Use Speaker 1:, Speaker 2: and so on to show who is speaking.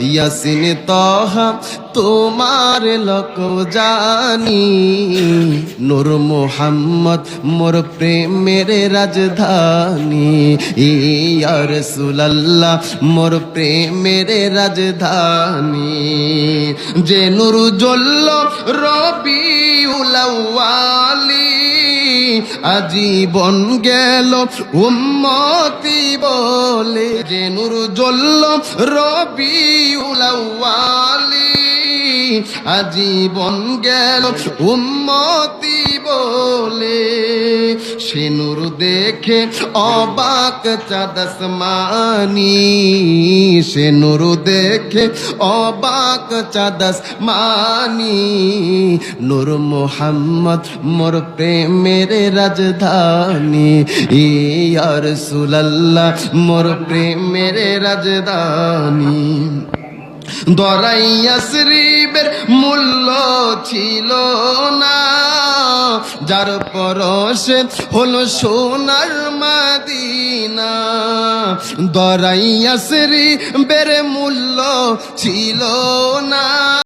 Speaker 1: ইয়াসিন তহা তোমার লোক জানি। নূর মোহাম্মদ মোর প্রেমের রাজধানী। ইয়া রাসূলুল্লাহ মোর প্রেমের রাজধানী। যে নূর জ্বলল রবি উলাওয়ালি আজীবন গেল উম্মতি বলে যে রেনুর জ্বলল রবি উলাওয়ালি আজীবন গেল উম্মতি সে নূর দেখে অবাক চাদসমানি। সে নূর দেখে অবাক চাদস মানি নূর মোহাম্মদ মোর প্রেমের রাজধানী। ইয়া রাসূলুল্লাহ মোর প্রেমের রাজধানী। দরাইয়া শ্রীবের মূল্য ছিল যার পরশে হলো সোনার মাদিনা। দরাইয়া বেড়ে মূল্য ছিল না।